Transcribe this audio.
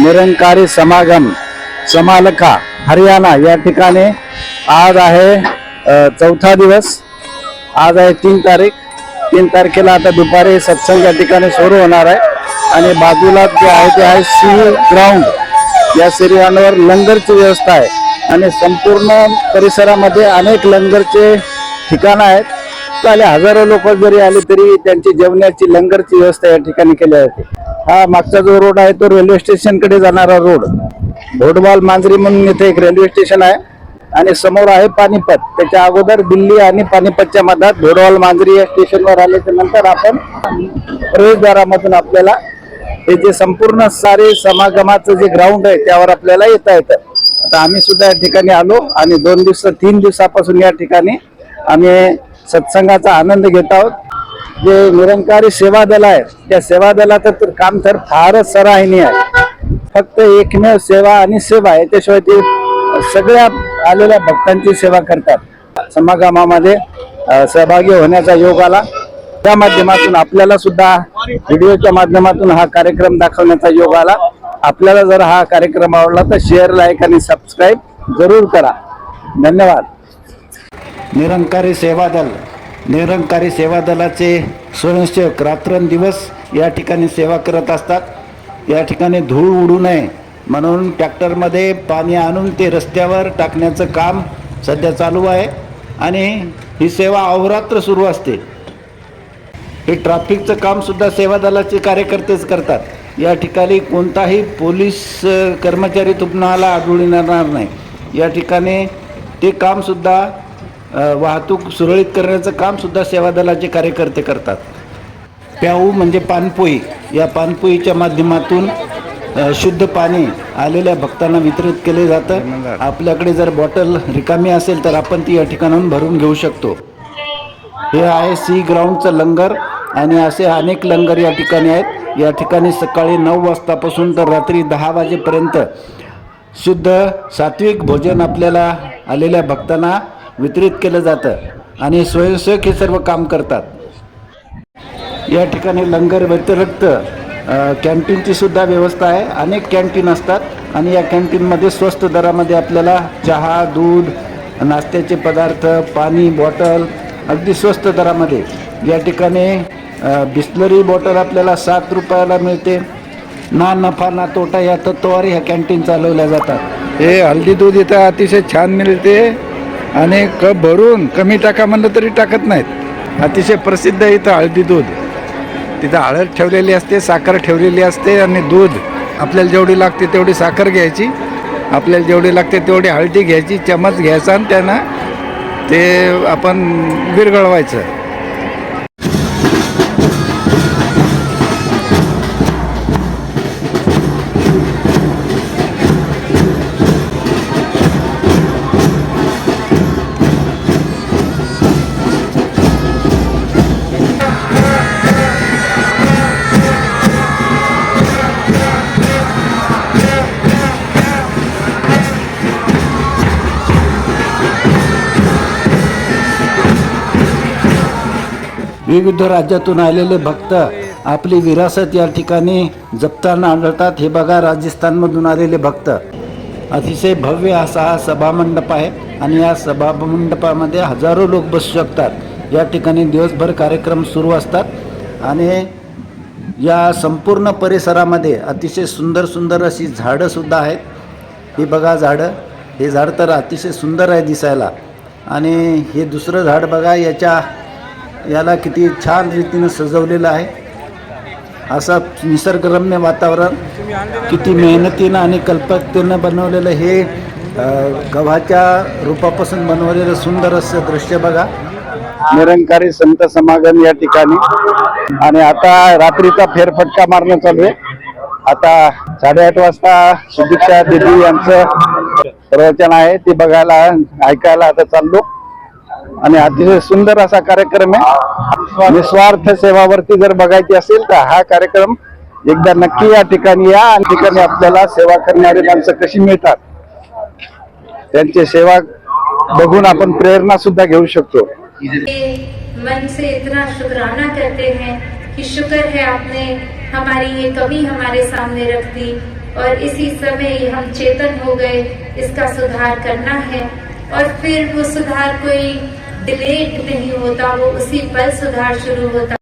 निरंकारी समागम समालखा हरियाणा या ठिकाणी आज आहे चौथा दिवस. आज आहे तीन तारीख. तीन तारखेला आता दुपारी सत्संग या ठिकाणी सुरू होणार आहे. आणि बाजूला जे आहे ते आहे सी ग्राउंड या सिरियांवर लंगरची व्यवस्था आहे. आणि संपूर्ण परिसरामध्ये अनेक लंगरचे ठिकाणं आहेत. आले हजारो लोक जरी आले तरी त्यांची जेवणाची लंगरची व्यवस्था या ठिकाणी केली जाते. हा मागचा जो रोड आहे तो रेल्वे स्टेशनकडे जाणारा रोड. भोडवाल मांजरी म्हणून इथे एक रेल्वे स्टेशन आहे. आणि समोर आहे पानिपत. त्याच्या अगोदर दिल्ली आणि पानिपतच्या मधात भोडवाल मांजरी या स्टेशनवर आल्याच्यानंतर आपण प्रवेशद्वारामधून आपल्याला हे जे संपूर्ण सारे समागमाचं जे ग्राउंड आहे त्यावर आपल्याला येता येतं. आता आम्ही सुद्धा या ठिकाणी आलो आणि दोन दिवस तीन दिवसापासून या ठिकाणी आम्ही सत्संगाचा आनंद घेत आहोत. जे निरंकारी सेवा दल आहे त्या सेवा दलाचं तर काम तर फारच सराहनीय आहे. फक्त एकमेव सेवा आणि सेवा याच्याशिवाय ते सगळ्या आलेल्या भक्तांची सेवा करतात. समागमामध्ये सहभागी होण्याचा योग आला. त्या माध्यमातून आपल्याला सुद्धा व्हिडिओच्या माध्यमातून हा कार्यक्रम दाखवण्याचा योग आला. आपल्याला जर हा कार्यक्रम आवडला तर शेअर लाईक आणि सबस्क्राईब जरूर करा. धन्यवाद. निरंकारी सेवा दल निरंकारी सेवा दलाचे स्वयंसेवक रात्रंदिवस या ठिकाणी सेवा करत असतात. या ठिकाणी धूळ उडू नये म्हणून ट्रॅक्टरमध्ये पाणी आणून ते रस्त्यावर टाकण्याचं काम सध्या चालू आहे आणि ही सेवा अहोरात्र सुरू असते. हे ट्रॅफिकचं कामसुद्धा सेवा दलाचे कार्यकर्तेच करतात. या ठिकाणी कोणताही पोलीस कर्मचारी तुम्हाला आढळून येणार नाही. या ठिकाणी ते कामसुद्धा वाहतूक सुरळीत करण्याचं कामसुद्धा सेवा दलाचे कार्यकर्ते करतात. प्याऊ म्हणजे पानपोई. या पानपोईच्या माध्यमातून शुद्ध पाणी आलेल्या भक्तांना वितरित केले जातं. आपल्याकडे जर बॉटल रिकामी असेल तर आपण ती या ठिकाणाहून भरून घेऊ शकतो. हे आहे सी ग्राउंडचं लंगर आणि असे अनेक लंगर या ठिकाणी आहेत. या ठिकाणी सकाळी नऊ वाजतापासून तर रात्री दहा वाजेपर्यंत शुद्ध सात्विक भोजन आपल्याला आलेल्या भक्तांना वितरित केलं जातं आणि स्वयंसेवक हे सर्व काम करतात. या ठिकाणी लंगर व्यतिरिक्त कॅन्टीनचीसुद्धा कॅन्टीनची सुद्धा व्यवस्था आहे. अनेक कॅन्टीन असतात आणि या कॅन्टीनमध्ये स्वस्त दरामध्ये आपल्याला चहा दूध नाश्त्याचे पदार्थ पाणी बॉटल अगदी स्वस्त दरामध्ये. या ठिकाणी बिस्लरी बॉटल आपल्याला सात रुपयाला मिळते. ना नफा ना तोटा या तत्वावर ह्या कॅन्टीन चालवल्या जातात. हे हल्दी दूध इथं अतिशय छान मिळते. आणि कप भरून कमी टाका म्हणलं तरी टाकत नाहीत. अतिशय प्रसिद्ध आहे इथं हळदी दूध. तिथं हळद ठेवलेली असते साखर ठेवलेली असते आणि दूध आपल्याला जेवढी लागते तेवढी साखर घ्यायची. आपल्याला जेवढी लागते तेवढी हळदी घ्यायची चमच घ्यायचा आणि त्यांना ते आपण विरघळवायचं. विविध राज्यातून आलेले भक्त आपली विरासत या ठिकाणी जपताना आढळतात. हे बघा राजस्थानमधून आलेले भक्त. अतिशय भव्य असा हा सभामंडप आहे आणि या सभामंडपामध्ये हजारो लोक बसू शकतात. या ठिकाणी दिवसभर कार्यक्रम सुरू असतात आणि या संपूर्ण परिसरामध्ये अतिशय सुंदर सुंदर अशी झाडंसुद्धा आहेत. ही बघा झाडं. हे झाड तर अतिशय सुंदर आहे दिसायला. आणि हे दुसरं झाड बघा याच्या याला किती छान रीतीनं सजवलेलं आहे. असं निसर्गरम्य वातावरण किती मेहनतीनं आणि कल्पकतेनं बनवलेलं हे गव्हाच्या रूपापासून बनवलेलं सुंदर असं दृश्य बघा. निरंकारी संत समागम या ठिकाणी. आणि आता रात्रीचा फेरफटका मारणं चालू आहे. आता साडेआठ वाजता सुदीक्षा देवी यांचं प्रवचन आहे ते बघायला ऐकायला आता चाललो. अतिशय सुंदर असा कार्यक्रम आहे. निस्वार्थ सेवावरती जर बघायची तर हा कार्यक्रम एकदा नक्की या ठिकाणी या आणि ठिकाणी आपल्याला सेवा करणारी माणसं कशी मिळतात, त्यांची सेवा बघून आपण प्रेरणा सुद्धा घेऊ शकतो. मन से इतना शुक्राना करते हैं कि शुक्र है आपने हमारी ये कमी हमारे सामने रख दी और इसी समय हम चेतन हो गए, इसका सुधार करना है। और फिर वो सुधार कोई डिलेड नहीं होता वो उसी पल सुधार शुरू होता।